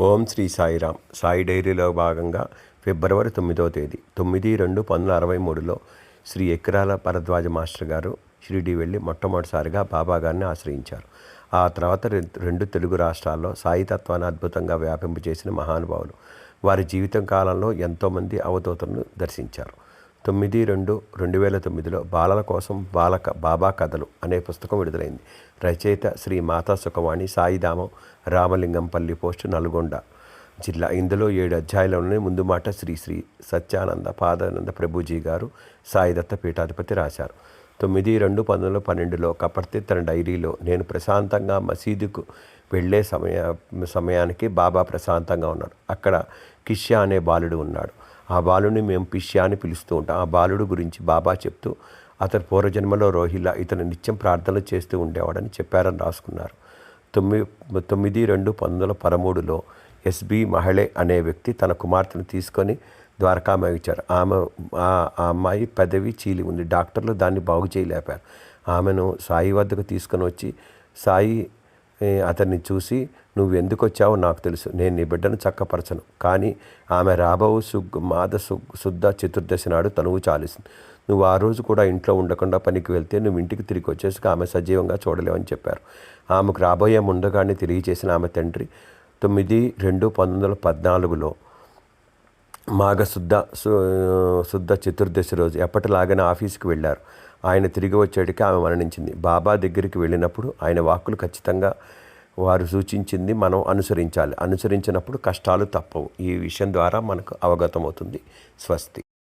ఓం శ్రీ సాయిరామ్. సాయి డైరీలో భాగంగా ఫిబ్రవరి తొమ్మిదవ తేదీ తొమ్మిది రెండు పంతొమ్మిది అరవై మూడులో శ్రీ ఎక్రాల భరద్వాజ మాస్టర్ గారు షిరిడి వెళ్ళి మొట్టమొదటిసారిగా బాబా గారిని ఆశ్రయించారు. ఆ తర్వాత రెండు తెలుగు రాష్ట్రాల్లో సాయి తత్వాన్ని అద్భుతంగా వ్యాపింపు చేసిన మహానుభావులు. వారి జీవితం కాలంలో ఎంతోమంది అవధూతలను దర్శించారు. తొమ్మిది రెండు రెండు వేల తొమ్మిదిలో బాలల కోసం బాలక బాబా కథలు అనే పుస్తకం విడుదలైంది. రచయిత శ్రీ మాతా సుఖవాణి సాయిధామం రామలింగంపల్లి పోస్టు నల్గొండ జిల్లా. ఇందులో ఏడు అధ్యాయులలోనే ముందు మాట శ్రీ శ్రీ సత్యానంద పాదానంద ప్రభుజీ గారు సాయిదత్త పీఠాధిపతి రాశారు. తొమ్మిది రెండు పంతొమ్మిది వందల పన్నెండులో కపర్తి తన డైరీలో నేను ప్రశాంతంగా మసీదుకు వెళ్ళే సమయ సమయానికి బాబా ప్రశాంతంగా ఉన్నాడు. అక్కడ కిష్యా అనే బాలుడు ఉన్నాడు. ఆ బాలుని మేము పిష్యా అని పిలుస్తూ ఉంటాం. ఆ బాలుడు గురించి బాబా చెప్తూ అతని పూర్వజన్మలో రోహిలా ఇతను నిత్యం ప్రార్థనలు చేస్తూ ఉండేవాడని చెప్పారని రాసుకున్నారు. తొమ్మిది తొమ్మిది రెండు పంతొమ్మిది వందల పదమూడులో ఎస్బి మహిళే అనే వ్యక్తి తన కుమార్తెను తీసుకొని ద్వారకామాయి ఇచ్చారు. ఆమె ఆ అమ్మాయి పెదవి చీలి ఉంది. డాక్టర్లు దాన్ని బాగు చేయలేపారు. ఆమెను సాయి వద్దకు తీసుకొని వచ్చి సాయి అతన్ని చూసి నువ్వు ఎందుకు వచ్చావో నాకు తెలుసు. నేను నీ బిడ్డను చక్కపరచను. కానీ ఆమె రాబోవు సుగ్ మాద శుద్ధ చతుర్దశి నాడు తనువు చాలిస్తుంది. నువ్వు ఆ రోజు కూడా ఇంట్లో ఉండకుండా పనికి వెళ్తే నువ్వు ఇంటికి తిరిగి వచ్చేసి ఆమె సజీవంగా చూడలేవని చెప్పారు. ఆమెకు రాబోయే ముందుగానే తెలియచేసిన ఆమె తండ్రి తొమ్మిది రెండు పంతొమ్మిది వందల పద్నాలుగులో మాఘశుద్ధ శుద్ధ సు- శుద్ధ చతుర్దశి రోజు ఎప్పటిలాగానే ఆఫీస్కి వెళ్ళారు. ఆయన తిరిగి వచ్చేటికి ఆమె మరణించింది. బాబా దగ్గరికి వెళ్ళినప్పుడు ఆయన వాక్కులు ఖచ్చితంగా వారు సూచించింది మనం అనుసరించాలి. అనుసరించినప్పుడు కష్టాలు తప్పవు. ఈ విషయం ద్వారా మనకు అవగతమవుతుంది. స్వస్తి.